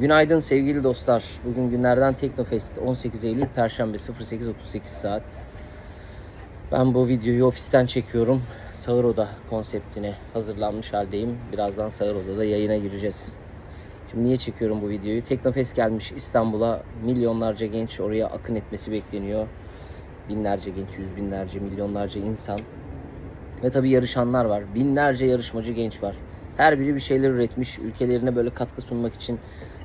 Günaydın sevgili dostlar. Bugün günlerden Teknofest 18 Eylül Perşembe 08.38 saat. Ben bu videoyu ofisten çekiyorum. Sağır Oda konseptine hazırlanmış haldeyim. Birazdan Sağır Oda'da yayına gireceğiz. Şimdi niye çekiyorum bu videoyu? Teknofest gelmiş İstanbul'a. Milyonlarca genç oraya akın etmesi bekleniyor. Binlerce genç, yüz binlerce, milyonlarca insan. Ve tabii yarışanlar var. Binlerce yarışmacı genç var. Her biri bir şeyler üretmiş. Ülkelerine böyle katkı sunmak için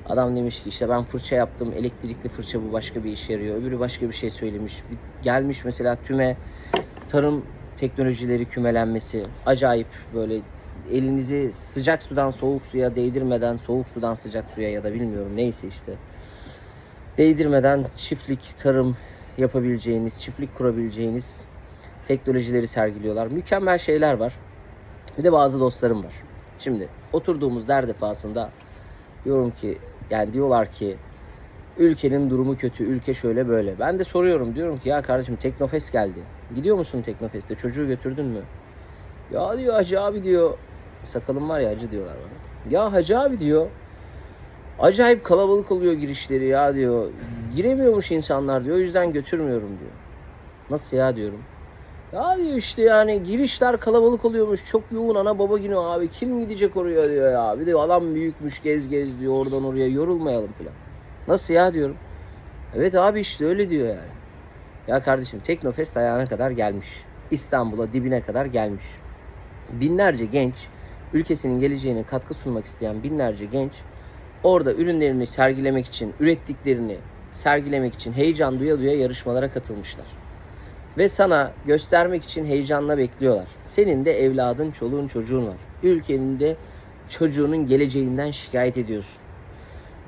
adam demiş ki işte ben fırça yaptım. Elektrikli fırça bu başka bir işe yarıyor. Öbürü başka bir şey söylemiş. Gelmiş mesela tüme tarım teknolojileri kümelenmesi. Acayip böyle elinizi sıcak sudan soğuk suya değdirmeden soğuk sudan sıcak suya ya da bilmiyorum neyse işte değdirmeden çiftlik, tarım yapabileceğiniz, çiftlik kurabileceğiniz teknolojileri sergiliyorlar. Mükemmel şeyler var. Bir de bazı dostlarım var. Şimdi oturduğumuz der defasında diyorum ki yani diyorlar ki ülkenin durumu kötü, ülke şöyle böyle. Ben de soruyorum diyorum ki ya kardeşim Teknofest geldi. Gidiyor musun Teknofest'e? Çocuğu götürdün mü? Ya diyor Hacı abi diyor. Sakalım var ya Hacı diyorlar bana. Ya Hacı abi diyor. Acayip kalabalık oluyor girişleri ya diyor. Giremiyormuş insanlar diyor. O yüzden götürmüyorum diyor. Nasıl ya diyorum. Ya diyor işte yani girişler kalabalık oluyormuş. Çok yoğun ana baba günü abi. Kim gidecek oraya diyor ya. Bir de alan büyükmüş gez gez diyor. Oradan oraya yorulmayalım falan. Nasıl ya diyorum. Evet abi işte öyle diyor yani. Ya kardeşim Teknofest ayağına kadar gelmiş. İstanbul'a dibine kadar gelmiş. Binlerce genç, ülkesinin geleceğine katkı sunmak isteyen binlerce genç orada ürünlerini sergilemek için, ürettiklerini sergilemek için heyecan duya duya yarışmalara katılmışlar. Ve sana göstermek için heyecanla bekliyorlar. Senin de evladın, çoluğun, çocuğun var. Ülkenin de çocuğunun geleceğinden şikayet ediyorsun.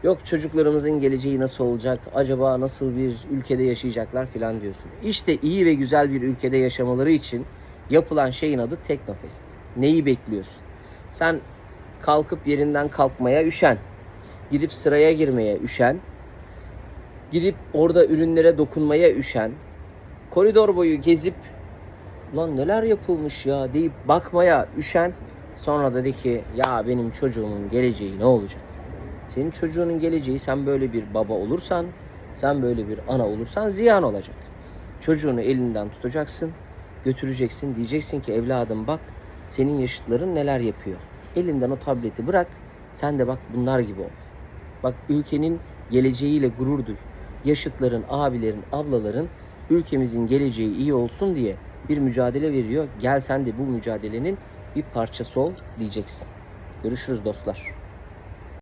Yok çocuklarımızın geleceği nasıl olacak? Acaba nasıl bir ülkede yaşayacaklar filan diyorsun. İşte iyi ve güzel bir ülkede yaşamaları için yapılan şeyin adı Teknofest. Neyi bekliyorsun? Sen kalkıp yerinden kalkmaya üşen. Gidip sıraya girmeye üşen. Gidip orada ürünlere dokunmaya üşen. Koridor boyu gezip lan neler yapılmış ya deyip bakmaya üşen. Sonra dedi ki ya benim çocuğumun geleceği ne olacak? Senin çocuğunun geleceği sen böyle bir baba olursan, sen böyle bir ana olursan ziyan olacak. Çocuğunu elinden tutacaksın, götüreceksin. Diyeceksin ki evladım bak senin yaşıtların neler yapıyor. Elinden o tableti bırak, sen de bak bunlar gibi ol. Bak ülkenin geleceğiyle gurur duy. Yaşıtların, abilerin, ablaların ülkemizin geleceği iyi olsun diye bir mücadele veriyor. Gel sen de bu mücadelenin bir parçası ol diyeceksin. Görüşürüz dostlar.